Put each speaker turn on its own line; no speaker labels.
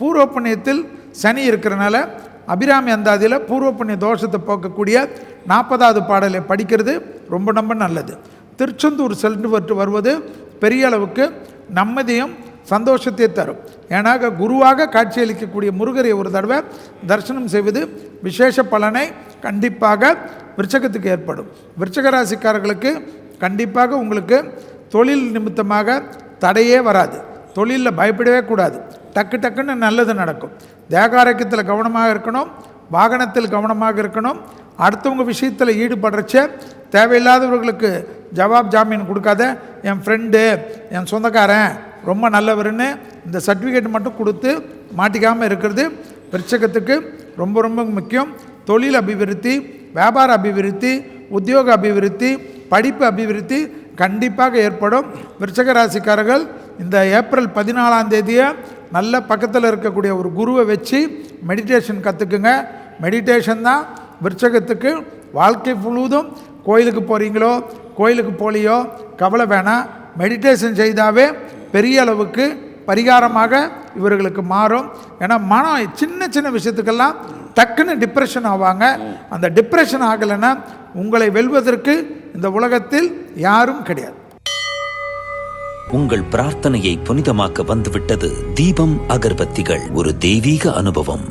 பூர்வ புண்ணியத்தில் சனி இருக்கிறனால அபிராமி அந்தாதியில் பூர்வ புண்ணிய தோஷத்தை போக்கக்கூடிய நாற்பதாவது பாடலை படிக்கிறது ரொம்ப ரொம்ப நல்லது. திருச்செந்தூர் சென்று வருவது பெரிய அளவுக்கு நம்மதியும் சந்தோஷத்தை தரும். ஏன்னா குருவாக காட்சியளிக்கக்கூடிய முருகரை ஒரு தடவை தரிசனம் செய்வது விசேஷ பலனை கண்டிப்பாக விருச்சகத்துக்கு ஏற்படும். விருச்சக ராசிக்காரர்களுக்கு கண்டிப்பாக உங்களுக்கு தொழில் நிமித்தமாக தடையே வராது. தொழிலில் பயப்படவே கூடாது. டக்கு டக்குன்னு நல்லது நடக்கும். தேகாரோக்கியத்தில் கவனமாக இருக்கணும். வாகனத்தில் கவனமாக இருக்கணும். அடுத்தவங்க விஷயத்தில் ஈடுபடுறச்ச தேவையில்லாதவர்களுக்கு ஜவாப் ஜாமீன் கொடுக்காத என் ஃப்ரெண்டு என் சொந்தக்காரன் ரொம்ப நல்லவர்னு இந்த சர்டிஃபிகேட் மட்டும் கொடுத்து மாட்டிக்காமல் இருக்கிறது பிரச்சகத்துக்கு ரொம்ப ரொம்ப முக்கியம். தொழில் அபிவிருத்தி வியாபார அபிவிருத்தி உத்தியோக அபிவிருத்தி படிப்பு அபிவிருத்தி கண்டிப்பாக ஏற்படும். விருச்சக ராசிக்காரர்கள் இந்த ஏப்ரல் பதினாலாம் தேதியை நல்ல பக்கத்தில் இருக்கக்கூடிய ஒரு குருவை வச்சு மெடிடேஷன் கற்றுக்குங்க மெடிடேஷன் தான் விருச்சகத்துக்கு வாழ்க்கை முழுவதும் கோயிலுக்கு போகிறீங்களோ கோயிலுக்கு போலியோ கவலை வேணாம். மெடிடேஷன் செய்தாவே பெரிய அளவுக்கு பரிகாரமாக இவர்களுக்கு மாறும். ஏன்னா மனம் சின்ன சின்ன விஷயத்துக்கெல்லாம் டக்குன்னு டிப்ரெஷன் ஆவாங்க. அந்த டிப்ரெஷன் ஆகலைன்னா உங்களை வெல்வதற்கு இந்த உலகத்தில் யாரும் கிடையாது.
உங்கள் பிரார்த்தனையை புனிதமாக்க வந்துவிட்டது தீபம் அகர்பத்திகள். ஒரு தெய்வீக அனுபவம்.